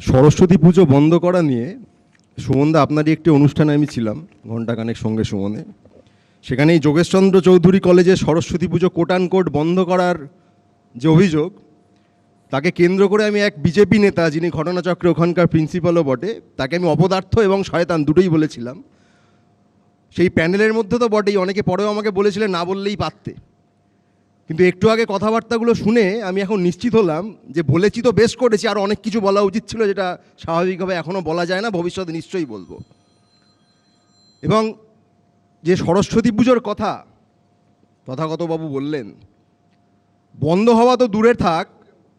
সরস্বতী পুজো বন্ধ করা নিয়ে সুমনদা আপনারই একটি অনুষ্ঠানে আমি ছিলাম, ঘণ্টাখানেক সঙ্গে সুমনে। সেখানে এই যোগেশচন্দ্র চৌধুরী কলেজে সরস্বতী পুজো কোটান কোট বন্ধ করার যে অভিযোগ, তাকে কেন্দ্র করে আমি এক বিজেপি নেতা যিনি ঘটনাচক্রে ওখানকার প্রিন্সিপালও বটে, তাকে আমি অপদার্থ এবং শয়তান দুটোই বলেছিলাম। সেই প্যানেলের মধ্যে তো বটেই, অনেকে পরেও আমাকে বলেছিলেন না বললেই পারতে। কিন্তু একটু আগে কথাবার্তাগুলো শুনে আমি এখন নিশ্চিত হলাম যে বলেছি তো বেশ করেছি, আর অনেক কিছু বলা উচিত ছিল যেটা স্বাভাবিকভাবে এখনও বলা যায় না, ভবিষ্যতে নিশ্চয়ই বলব। এবং যে সরস্বতী পুজোর কথা তথাগতবাবু বললেন, বন্ধ হওয়া তো দূরে থাক,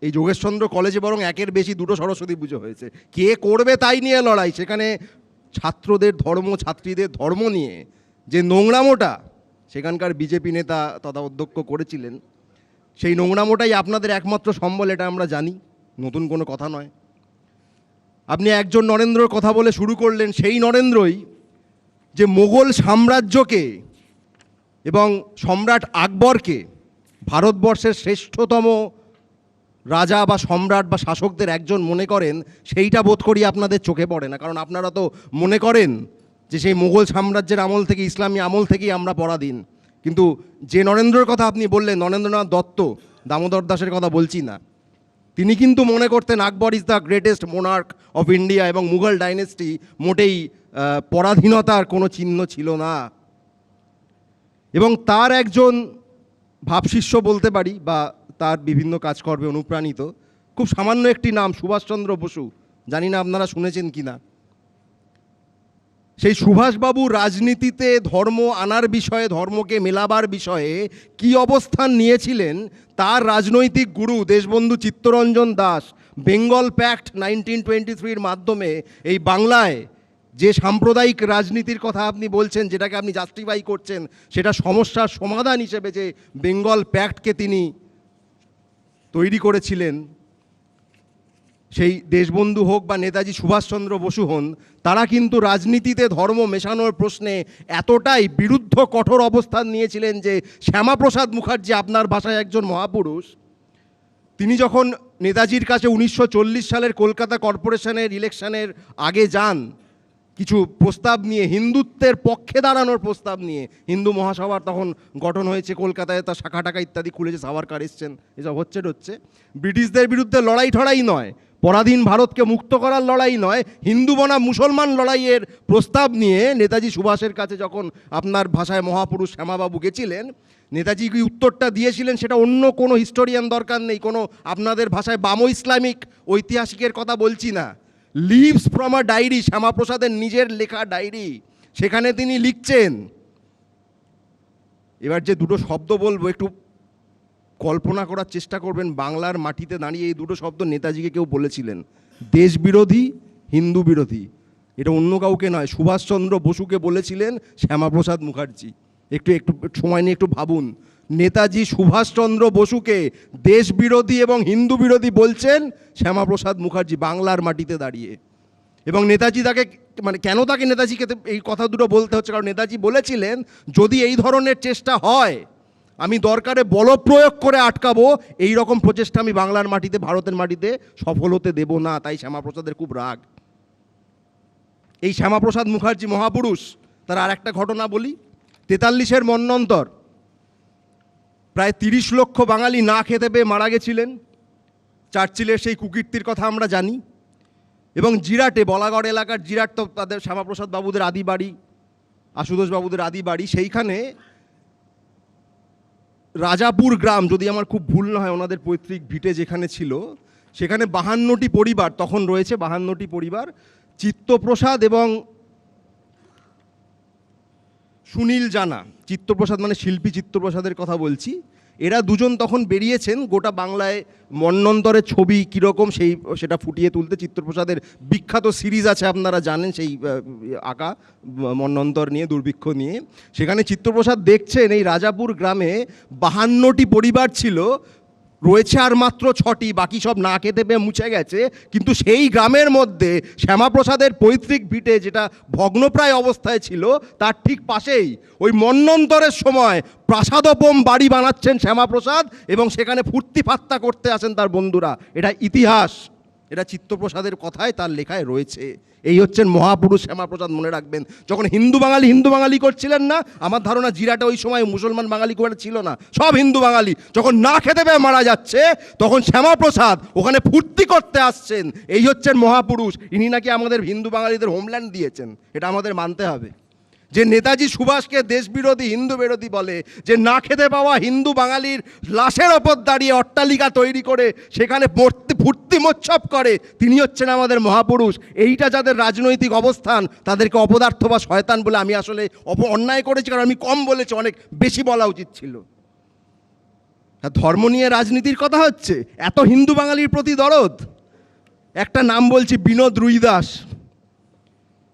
এই যোগেশচন্দ্র কলেজে বরং একের বেশি দুটো সরস্বতী পুজো হয়েছে। কে করবে তাই নিয়ে লড়াই, সেখানে ছাত্রদের ধর্ম, ছাত্রীদের ধর্ম নিয়ে যে নোংরামোটা সেখানকার বিজেপি নেতা তথা অধ্যক্ষ করেছিলেন। সেই নোংরামোটাই আপনাদের একমাত্র সম্বল, এটা আমরা জানি। নতুন কোনো কথা নয়। আপনি একজন নরেন্দ্রর কথা বলে শুরু করলেন, সেই নরেন্দ্রই যে মোগল সাম্রাজ্যকে এবং সম্রাট আকবরকে ভারতবর্ষের শ্রেষ্ঠতম রাজা বা সম্রাট বা শাসকদের একজন মনে করেন, সেইটা বোধ করি আপনাদের চোখে পড়ে না। কারণ আপনারা তো মনে করেন যে সেই মোগল সাম্রাজ্যের আমল থেকে, ইসলামী আমল থেকেই আমরা পরাধীন। কিন্তু যে নরেন্দ্রর কথা আপনি বললেন, নরেন্দ্রনাথ দত্ত, দামোদর দাসের কথা বলছি না। তিনি কিন্তু মনে করতেন Akbar is the greatest monarch of India এবং মুঘল ডাইনেস্টি মোটেই পরাধীনতার কোনো চিহ্ন ছিল না। এবং তার একজন ভাবশিষ্য বলতে পারি বা তার বিভিন্ন কাজকর্মে অনুপ্রাণিত, খুব সামান্য একটি নাম, সুভাষচন্দ্র বসু। জানি না আপনারা শুনেছেন কি না সেই সুভাষবাবু রাজনীতিতে ধর্ম আনার বিষয়ে, ধর্মকে মেলাবার বিষয়ে কি অবস্থান নিয়েছিলেন, তার রাজনৈতিক গুরু Deshbandhu Chittaranjan Das, Bengal pact nineteen twenty থ্রির মাধ্যমে এই বাংলায় যে সাম্প্রদায়িক রাজনীতির কথা আপনি বলছেন, যেটাকে আপনি জাস্টিফাই করছেন, সেটা সমস্যার সমাধান হিসেবে যে বেঙ্গল প্যাক্টকে তিনি তৈরি করেছিলেন সেই দেশবন্ধু হোক বা নেতাজি সুভাষচন্দ্র বসু হন, তারা কিন্তু রাজনীতিতে ধর্ম মেশানোর প্রশ্নে এতটাই বিরুদ্ধ, কঠোর অবস্থান নিয়েছিলেন যে শ্যামাপ্রসাদ মুখার্জি আপনার ভাষায় একজন মহাপুরুষ। তিনি যখন নেতাজির কাছে উনিশশো চল্লিশ সালের কলকাতা কর্পোরেশনের ইলেকশনের আগে যান, কিছু প্রস্তাব নিয়ে, হিন্দুত্বের পক্ষে দাঁড়ানোর প্রস্তাব নিয়ে, হিন্দু মহাসভার তখন গঠন হয়েছে কলকাতায় তার শাখা টাকা ইত্যাদি খুলেছে, সাভারকার এসছেন, এসব হচ্ছে হচ্ছে ব্রিটিশদের বিরুদ্ধে লড়াই ঠড়াই নয় পরাধীন ভারতকে মুক্ত করার লড়াই নয়, হিন্দু বনাম মুসলমান লড়াইয়ের প্রস্তাব নিয়ে নেতাজি সুভাষের কাছে যখন আপনার ভাষায় মহাপুরুষ শ্যামাবাবু গেছিলেন, নেতাজি কি উত্তরটা দিয়েছিলেন সেটা অন্য কোনো হিস্টোরিয়ান দরকার নেই, কোনো আপনাদের ভাষায় বামো ইসলামিক ঐতিহাসিকের কথা বলছি না। লিভস ফ্রম আ ডায়েরি, শ্যামাপ্রসাদের নিজের লেখা ডায়েরি, সেখানে তিনি লিখছেন। এবার যে দুটো শব্দ বলব, একটু কল্পনা করার চেষ্টা করবেন বাংলার মাটিতে দাঁড়িয়ে এই দুটো শব্দ নেতাজিকে কেউ বলেছিলেন। দেশ বিরোধী হিন্দু বিরোধী এটা অন্য কাউকে নয়, সুভাষচন্দ্র বসুকে বলেছিলেন শ্যামাপ্রসাদ মুখার্জি। একটু একটু, সময় নিয়ে একটু ভাবুন। নেতাজি সুভাষচন্দ্র বসুকে দেশ বিরোধী এবং হিন্দু বিরোধী বলছেন শ্যামাপ্রসাদ মুখার্জি বাংলার মাটিতে দাঁড়িয়ে। এবং নেতাজি তাকে মানে কেন তাকে নেতাজিকে এই কথা দুটো বলতে হচ্ছে? কারণ নেতাজি বলেছিলেন, যদি এই ধরনের চেষ্টা হয় আমি দরকারে বল প্রয়োগ করে আটকাবো। এই রকম প্রচেষ্টা আমি বাংলার মাটিতে, ভারতের মাটিতে সফল হতে দেব না, তাই শ্যামাপ্রসাদের খুব রাগ। এই শ্যামাপ্রসাদ মুখার্জি মহাপুরুষ, তার আর একটা ঘটনা বলি। তেতাল্লিশের মন্নন্তর, প্রায় তিরিশ লক্ষ বাঙালি না খেতে পেয়ে মারা গেছিলেন। চার্চিলের সেই কুকীর্তির কথা আমরা জানি। এবং জিরাটে, বলাগড় এলাকার জিরাট তো তাদের শ্যামাপ্রসাদ বাবুদের আদি বাড়ি, আশুতোষ বাবুদের আদি বাড়ি, সেইখানে রাজাপুর গ্রাম যদি আমার খুব ভুল না হয়, ওনাদের পৈতৃক ভিটে যেখানে ছিল, সেখানে বাহান্নটি পরিবার, তখন রয়েছে বাহান্নটি পরিবার, চিত্তপ্রসাদ এবং সুনীল জানা। চিত্তপ্রসাদ মানে শিল্পী, চিত্তপ্রসাদের কথা বলছি। এরা দুজন তখন বেরিয়েছেন, গোটা বাংলায় মন্নন্তরের ছবি কীরকম সেই, সেটা ফুটিয়ে তুলতে চিত্রপ্রসাদের বিখ্যাত সিরিজ আছে আপনারা জানেন সেই আঁকা, মন্নন্তর নিয়ে, দুর্ভিক্ষ নিয়ে। সেখানে চিত্রপ্রসাদ দেখছেন, এই রাজাপুর গ্রামে বাহান্নটি পরিবার ছিল রয়েছে আর মাত্র ছটি, বাকি সব না খেতে পেয়ে মুছে গেছে। কিন্তু সেই গ্রামের মধ্যে শ্যামাপ্রসাদের পৈতৃক ভিটে যেটা ভগ্নপ্রায় অবস্থায় ছিল, তার ঠিক পাশেই ওই মন্নন্তরের সময় প্রাসাদোপম বাড়ি বানাচ্ছেন শ্যামাপ্রসাদ এবং সেখানে ফুর্তি ফাত্তা করতে আসেন তার বন্ধুরা। এটা ইতিহাস। এটা চিত্তপ্রসাদের কথায় তার লেখায় রয়েছে। এই হচ্ছেন মহাপুরুষ শ্যামাপ্রসাদ, মনে রাখবেন। যখন হিন্দু বাঙালি হিন্দু বাঙালি করছিলেন না, আমার ধারণা জিরাটা ওই সময় মুসলমান বাঙালি খুব ছিল না। সব হিন্দু বাঙালি। যখন না খেতে পেয়ে মারা যাচ্ছে, তখন শ্যামাপ্রসাদ ওখানে ফুর্তি করতে আসছেন। এই হচ্ছেন মহাপুরুষ। ইনি নাকি আমাদের হিন্দু বাঙালিদের হোমল্যান্ড দিয়েছেন। এটা আমাদের মানতে হবে। যে নেতাজি সুভাষকে দেশবিরোধী হিন্দু বিরোধী বলে, যে না খেতে পাওয়া হিন্দু বাঙালির লাশের ওপর দাঁড়িয়ে অট্টালিকা তৈরি করে সেখানে মূর্তি ফুর্তি মোচ্ছব করে, তিনি হচ্ছেন আমাদের মহাপুরুষ। এইটা যাদের রাজনৈতিক অবস্থান, তাদেরকে অপদার্থ বা শয়তান বলে আমি আসলে অপ, অন্যায় করেছি, কারণ আমি কম বলেছি, অনেক বেশি বলা উচিত ছিল। ধর্ম নিয়ে রাজনীতির কথা হচ্ছে? এত হিন্দু বাঙালির প্রতি দরদ? একটা নাম বলছি, বিনোদ রুইদাস।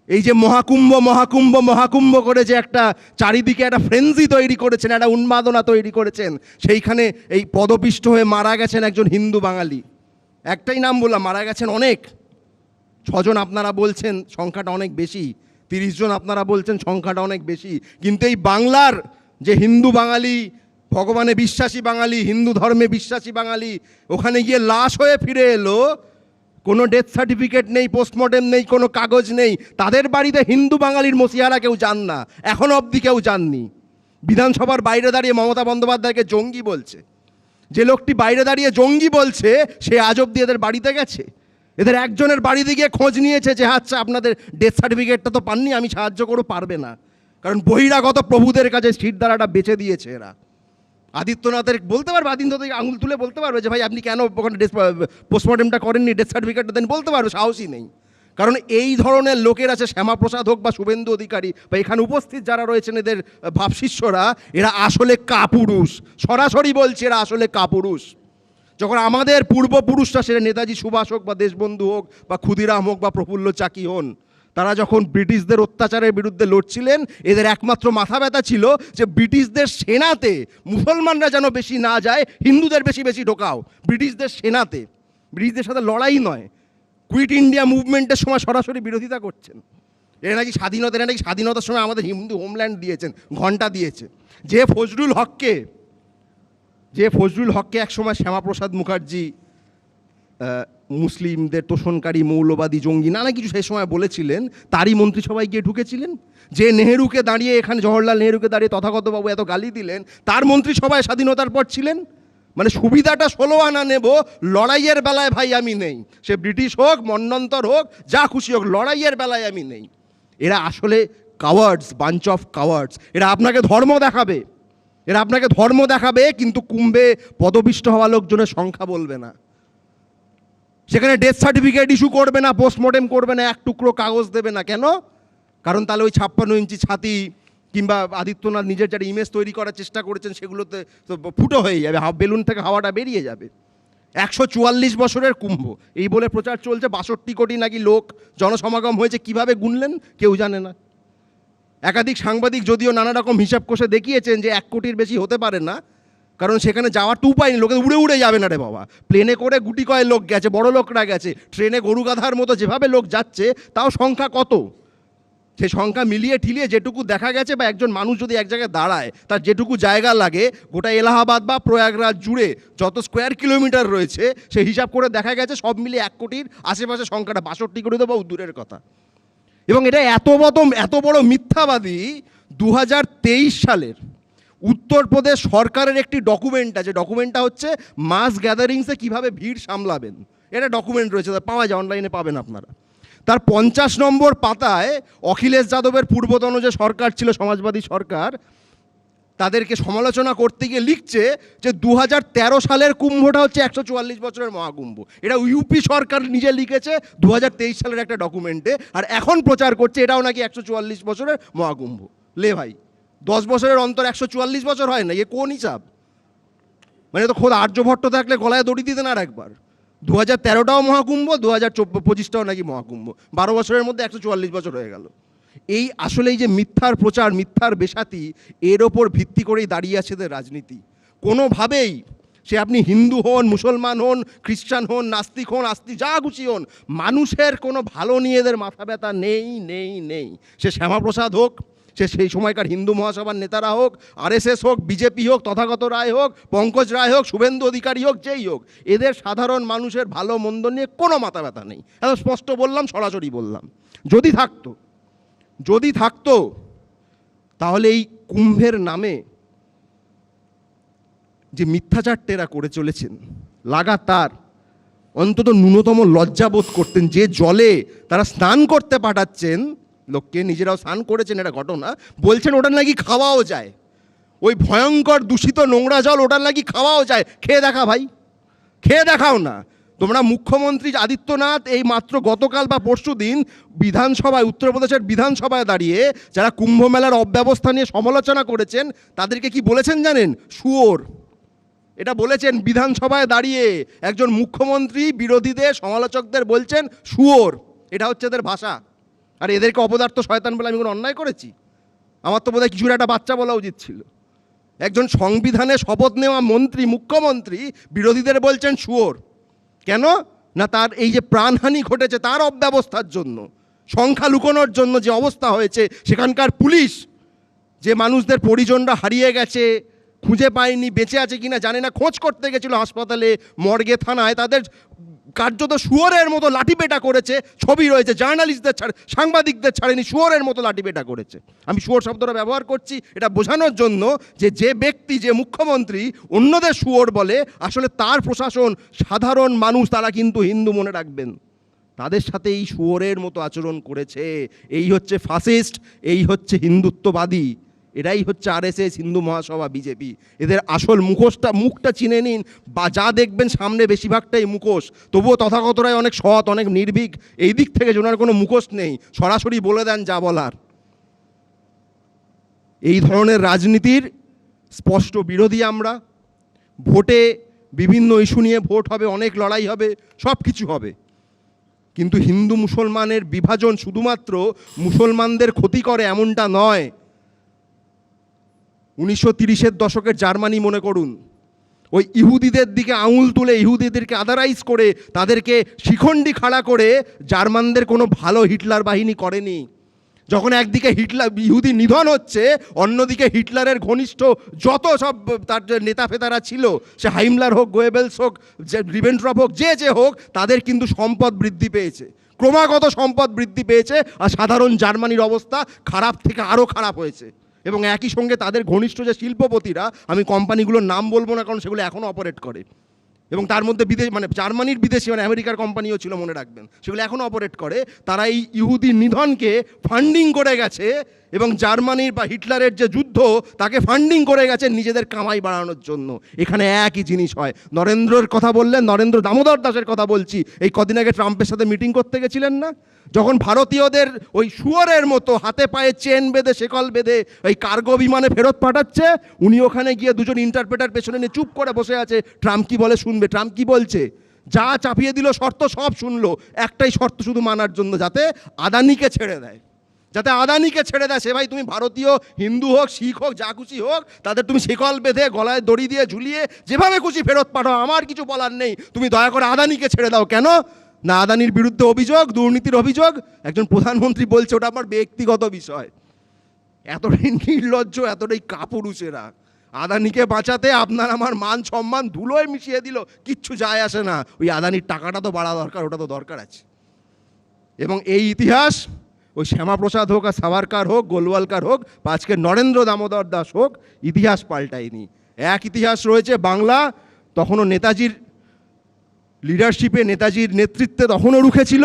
এই যে মহাকুম্ভ মহাকুম্ভ মহাকুম্ভ করে যে একটা চারিদিকে একটা ফ্রেন্সি তৈরি করেছেন, একটা উন্মাদনা তৈরি করেছেন। সেইখানে এই পদপিষ্ট হয়ে মারা গেছেন একজন হিন্দু বাঙালি। একটাই নাম বললাম, মারা গেছেন অনেক। ছজন আপনারা বলছেন, সংখ্যাটা অনেক বেশি। তিরিশ জন আপনারা বলছেন, সংখ্যাটা অনেক বেশি। কিন্তু এই বাংলার যে হিন্দু বাঙালি, ভগবানে বিশ্বাসী বাঙালি, হিন্দু ধর্মে বিশ্বাসী বাঙালি, ওখানে গিয়ে লাশ হয়ে ফিরে এলো কোনো ডেথ সার্টিফিকেট নেই পোস্টমর্টেম নেই, কোনো কাগজ নেই। তাদের বাড়িতে হিন্দু বাঙালির মসিহারা কেউ যান না। এখন অবধি কেউ যাননি। বিধানসভার বাইরে দাঁড়িয়ে মমতা বন্দ্যোপাধ্যায়কে জঙ্গি বলছে। যে লোকটি বাইরে দাঁড়িয়ে জঙ্গি বলছে, সে আজ অব্দি এদের বাড়িতে গেছে। এদের একজনের বাড়িতে গিয়ে খোঁজ নিয়েছে যে আচ্ছা আপনাদের ডেথ সার্টিফিকেটটা তো পাননি, আমি সাহায্য করব, পারবে না। কারণ বহিরাগত প্রভুদের কাছে সিট দ্বারাটা বেচে দিয়েছে এরা। আদিত্যনাথের বলতে পারবে আদিত্যনাথ আঙুল তুলে বলতে পারবে যে, ভাই, আপনি কেন ওখানে ডেথ পোস্টমর্টমটা করেননি? ডেথ সার্টিফিকেটটা দেন। বলতে পারবে, সাহসই নেই। কারণ এই ধরনের লোকের আছে, শ্যামাপ্রসাদ হোক বা শুভেন্দু অধিকারী, বা এখানে উপস্থিত যারা রয়েছেন এদের ভাবশিষ্যরা এরা আসলে কাপুরুষ। সরাসরি বলছে, এরা আসলে কাপুরুষ। যখন আমাদের পূর্বপুরুষরা সেটা নেতাজি সুভাষ হোক বা দেশবন্ধু হোক বা ক্ষুদিরাম হোক বা প্রফুল্ল চাকি হন তারা যখন ব্রিটিশদের অত্যাচারের বিরুদ্ধে লড়ছিলেন, এদের একমাত্র মাথা ব্যথা ছিল যে ব্রিটিশদের সেনাতে মুসলমানরা যেন বেশি না যায়, হিন্দুদের বেশি বেশি ঢোকাও। ব্রিটিশদের সেনাতে। ব্রিটিশদের সাথে লড়াই নয়। কুইট ইন্ডিয়া মুভমেন্টের সময় সরাসরি বিরোধিতা করছেন। এরা নাকি স্বাধীনতা, এরা নাকি স্বাধীনতার সময় আমাদের হিন্দু হোমল্যান্ড দিয়েছেন ঘণ্টা দিয়েছে। যে ফজরুল হককে, যে ফজরুল হককে একসময় শ্যামাপ্রসাদ মুখার্জি মুসলিমদের তোষণকারী মৌলবাদী জঙ্গি নানা কিছু সেই সময় বলেছিলেন, তারই মন্ত্রিসভায় গিয়ে ঢুকেছিলেন। যে নেহেরুকে দাঁড়িয়ে এখানে, জওহরলাল নেহেরুকে দাঁড়িয়ে তথাগতবাবু এত গালি দিলেন, তার মন্ত্রিসভায় স্বাধীনতার পর ছিলেন। মানে সুবিধাটা ষোলো আনা নেব, লড়াইয়ের বেলায় ভাই আমি নেই। সে ব্রিটিশ হোক, মন্নন্তর হোক, যা খুশি হোক, লড়াইয়ের বেলায় আমি নেই। এরা আসলে কাওয়ার্ডস বাঞ্চ অফ কাওয়ার্ডস এরা আপনাকে ধর্ম দেখাবে। এরা আপনাকে ধর্ম দেখাবে, কিন্তু কুম্ভে পদপিষ্ট হওয়া লোকজনের সংখ্যা বলবে না। সেখানে ডেথ সার্টিফিকেট ইস্যু করবে না পোস্টমর্টেম করবে না, এক টুকরো কাগজ দেবে না। কেন? কারণ তাহলে ওই ছাপ্পান্ন ইঞ্চি ছাতি কিংবা আদিত্যনাথ নিজের যারা ইমেজ তৈরি করার চেষ্টা করেছেন, সেগুলোতে তো ফুটো হয়ে যাবে বেলুন থেকে হাওয়াটা বেরিয়ে যাবে। একশো চুয়াল্লিশ বছরের কুম্ভ, এই বলে প্রচার চলছে, বাষট্টি কোটি নাকি লোক জনসমাগম হয়েছে, কীভাবে গুনলেন? কেউ জানে না। একাধিক সাংবাদিক যদিও নানা রকম হিসাব কষে দেখিয়েছেন যে এক কোটির বেশি হতে পারে না কারণ সেখানে যাওয়ার উপায় নেই লোকে উড়ে উড়ে যাবে না রে বাবা। প্লেনে করে গুটি কয় লোক গেছে, বড় লোকরা গেছে ট্রেনে গরু গাধার মতো যেভাবে লোক যাচ্ছে, তাও সংখ্যা কত? সে সংখ্যা মিলিয়ে ঠিলিয়ে যেটুকু দেখা গেছে বা একজন মানুষ যদি এক জায়গায় দাঁড়ায়, তার যেটুকু জায়গা লাগে, গোটা এলাহাবাদ বা প্রয়াগরাজ জুড়ে যত স্কোয়ার কিলোমিটার রয়েছে, সে হিসাব করে দেখা গেছে, সব মিলিয়ে এক কোটির আশেপাশে সংখ্যাটা বাষট্টি কোটি তো বহু দূরের কথা। এবং এটা এত বড় এত বড় মিথ্যাবাদী দু হাজার তেইশ সালের উত্তরপ্রদেশ সরকারের একটি ডকুমেন্ট আছে। ডকুমেন্টটা হচ্ছে মাস গ্যাদারিংসে কীভাবে ভিড় সামলাবেন। এটা ডকুমেন্ট রয়েছে পাওয়া যায় অনলাইনে পাবেন আপনারা। তার পঞ্চাশ নম্বর পাতায় অখিলেশ যাদবের পূর্বতন যে সরকার ছিল, সমাজবাদী সরকার, তাদেরকে সমালোচনা করতে গিয়ে লিখছে যে দু হাজার তেরো সালের কুম্ভটা হচ্ছে একশো চুয়াল্লিশ বছরের মহাকুম্ভ। এটা ইউপি সরকার নিজে লিখেছে দু হাজার তেইশ সালের একটা ডকুমেন্টে আর এখন প্রচার করছে এটাও নাকি একশো চুয়াল্লিশ বছরের মহাকুম্ভ। লে ভাই। দশ বছরের অন্তর একশো চুয়াল্লিশ বছর হয় না, এ কোন হিসাব? মানে তো খোদ আর্যভট্ট থাকলে গলায় দড়ি দিতেন আর একবার। দু হাজার তেরোটাও মহাকুম্ভ দু হাজার পঁচিশটাও নাকি মহাকুম্ভ। বারো বছরের মধ্যে একশো চুয়াল্লিশ বছর হয়ে গেল। এই আসলে এই যে মিথ্যার প্রচার, মিথ্যার বেসাতি এর ওপর ভিত্তি করেই দাঁড়িয়ে আছে এদের রাজনীতি। কোনোভাবেই সে আপনি হিন্দু হন, মুসলমান হন, খ্রিস্টান হন, নাস্তিক হন আস্তিক যা খুশি হন, মানুষের কোনো ভালো নিয়ে এদের মাথা ব্যথা নেই নেই নেই। সে শ্যামাপ্রসাদ হোক সে সেই সময়কার হিন্দু মহাসভার নেতারা হোক, আরএসএস হোক, বিজেপি হোক, তথাগত রায় হোক, পঙ্কজ রায় হোক, শুভেন্দু অধিকারী হোক, যেই হোক, এদের সাধারণ মানুষের ভালো মন্দ নিয়ে কোনো মাথা ব্যথা নেই। এত স্পষ্ট বললাম, সরাসরি বললাম। যদি থাকতো যদি থাকতো, তাহলে এই কুম্ভের নামে যে মিথ্যাচার টেরা করে চলেছেন, লাগাতার অন্তত ন্যূনতম লজ্জাবোধ করতেন, যে জলে তারা স্নান করতে পাঠাচ্ছেন লোককে নিজেরাও স্নান করেছেন, এটা ঘটনা। বলছেন ওটা নাকি খাওয়াও যায়। ওই ভয়ঙ্কর দূষিত নোংরা জল, ওটার নাকি খাওয়াও যায়। খেয়ে দেখা ভাই, খেয়ে দেখাও না। তোমরা মুখ্যমন্ত্রী আদিত্যনাথ এই মাত্র গতকাল বা পরশু দিন বিধানসভায় উত্তরপ্রদেশের বিধানসভায় দাঁড়িয়ে যারা কুম্ভ মেলার অব্যবস্থা নিয়ে সমালোচনা করেছেন, তাদেরকে কি বলেছেন জানেন? শুয়োর। এটা বলেছেন বিধানসভায় দাঁড়িয়ে একজন মুখ্যমন্ত্রী বিরোধীদের, সমালোচকদের বলছেন শুয়োর। এটা হচ্ছে এদের ভাষা। আর এদেরকে অপদার্থ শয়তান বলে আমি কোনো অন্যায় করেছি? আমার তো বোধহয় কিছুর একটা বাচ্চা বলা উচিত ছিল। একজন সংবিধানে শপথ নেওয়া মন্ত্রী, মুখ্যমন্ত্রী, বিরোধীদের বলছেন শুয়োর। কেন? না তার এই যে প্রাণহানি ঘটেছে তার অব্যবস্থার জন্য, সংখ্যা লুকোনোর জন্য যে অবস্থা হয়েছে, সেখানকার পুলিশ, যে মানুষদের পরিজনরা হারিয়ে গেছে, খুঁজে পায়নি, বেঁচে আছে কিনা জানে না, খোঁজ করতে গেছিল হাসপাতালে, মর্গে, থানায়, তাদের কার্যত শুয়োরের মতো লাঠিপেটা করেছে, ছবি রয়েছে, জার্নালিস্টদের ছাড়ে, সাংবাদিকদের ছাড়েনি, শুয়োরের মতো লাঠিপেটা করেছে। আমি শুয়োর শব্দটা ব্যবহার করছি, এটা বোঝানোর জন্য যে যে ব্যক্তি, যে মুখ্যমন্ত্রী অন্যদের শুয়োর বলে, আসলে তার প্রশাসন সাধারণ মানুষ, তারা কিন্তু হিন্দু মনে রাখবেন। তাদের সাথে এই শুয়োরের মতো আচরণ করেছে। এই হচ্ছে ফাসিস্ট এই হচ্ছে হিন্দুত্ববাদী। এরাই হচ্ছে আরএসএস, হিন্দু মহাসভা, বিজেপি। এদের আসল মুখোশটা, মুখটা চিনে নিন বা যা দেখবেন সামনে বেশিরভাগটাই মুখোশ। তবুও তথাগতরাই অনেক সৎ, অনেক নির্ভীক। এই দিক থেকে যে ওনার কোনো মুখোশ নেই। সরাসরি বলে দেন যা বলার। এই ধরনের রাজনীতির স্পষ্ট বিরোধী আমরা। ভোটে বিভিন্ন ইস্যু নিয়ে ভোট হবে, অনেক লড়াই হবে, সব কিছু হবে। কিন্তু হিন্দু মুসলমানের বিভাজন শুধুমাত্র মুসলমানদের ক্ষতি করে এমনটা নয়। উনিশশো তিরিশের দশকের জার্মানি মনে করুন। ওই ইহুদিদের দিকে আঙুল তুলে ইহুদিদেরকে আদারাইজ করে তাদেরকে শিখণ্ডি খাড়া করে জার্মানদের কোনো ভালো হিটলার বাহিনী করেনি। যখন একদিকে হিটলার, ইহুদি নিধন হচ্ছে, অন্যদিকে হিটলারের ঘনিষ্ঠ যত সব তার যে নেতা ফেতারা ছিল, সে হাইমলার হোক, গোয়েবেলস হোক, যে রিভেন্ট্রপ হোক, যে যে হোক, তাদের কিন্তু সম্পদ বৃদ্ধি পেয়েছে। ক্রমাগত সম্পদ বৃদ্ধি পেয়েছে আর সাধারণ জার্মানির অবস্থা খারাপ থেকে আরও খারাপ হয়েছে। এবং একই সঙ্গে তাদের ঘনিষ্ঠ যে শিল্পপতিরা, আমি কোম্পানিগুলোর নাম বলব না কারণ সেগুলো এখনও অপারেট করে। এবং তার মধ্যে বিদেশ মানে জার্মানির বিদেশি মানে আমেরিকার কোম্পানিও ছিল মনে রাখবেন, সেগুলো এখনও অপারেট করে। তারা এই ইহুদি নিধনকে ফান্ডিং করে গেছে এবং জার্মানির বা হিটলারের যে যুদ্ধ, তাকে ফান্ডিং করে গেছে নিজেদের কামাই বাড়ানোর জন্য। এখানে একই জিনিস হয়। নরেন্দ্রর কথা বললেন, নরেন্দ্র দামোদর দাসের কথা বলছি। এই কদিন আগে ট্রাম্পের সাথে মিটিং করতে গেছিলেন না? যখন ভারতীয়দের ওই শুয়োরের মতো হাতে পায়ে চেন বেঁধে, শেকল বেঁধে ওই কার্গো বিমানে ফেরত পাঠাচ্ছে, উনি ওখানে গিয়ে দুজন ইন্টারপ্রেটার পেছনে নিয়ে চুপ করে বসে আছে। ট্রাম্প কি বলে শুনবে? ট্রাম্প কি বলছে? যা চাপিয়ে দিল শর্ত সব শুনলো। একটাই শর্ত শুধু মানার জন্য যাতে আদানিকে ছেড়ে দেয়। যাতে আদানিকে ছেড়ে দেয়। সে ভাই, তুমি ভারতীয়, হিন্দু হোক, শিখ হোক, যা খুশি হোক, তাদের তুমি শিকল বেঁধে গলায় দড়ি দিয়ে ঝুলিয়ে যেভাবে খুশি ফেরত পাঠাও, আমার কিছু বলার নেই। তুমি দয়া করে আদানিকে ছেড়ে দাও। কেন? না আদানির বিরুদ্ধে অভিযোগ, দুর্নীতির অভিযোগ। একজন প্রধানমন্ত্রী বলছে, ওটা আমার ব্যক্তিগত বিষয়। এতটাই নির্লজ্জ, এতটাই কাপুরুষেরা। আদানিকে বাঁচাতে আপনার আমার মান সম্মান ধুলোয় মিশিয়ে দিল। কিচ্ছু যায় আসে না। ওই আদানির টাকাটা তো বাড়া দরকার, ওটা তো দরকার আছে। এবং এই ইতিহাস ওই শ্যামাপ্রসাদ হোক আর সাভারকার হোক, গোলওয়ালকার হোক আজকে নরেন্দ্র দামোদর দাস হোক, ইতিহাস পাল্টায়নি। এক ইতিহাস রয়েছে বাংলা, তখনও নেতাজির লিডারশিপে নেতাজির নেতৃত্বে তখনও রুখেছিল,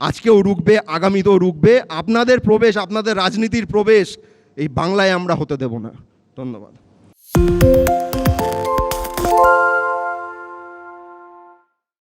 আজকেও রুখবে, আগামীতেও রুখবে। আপনাদের প্রবেশ, আপনাদের রাজনীতির প্রবেশ, এই বাংলায় আমরা হতে দেব না। ধন্যবাদ।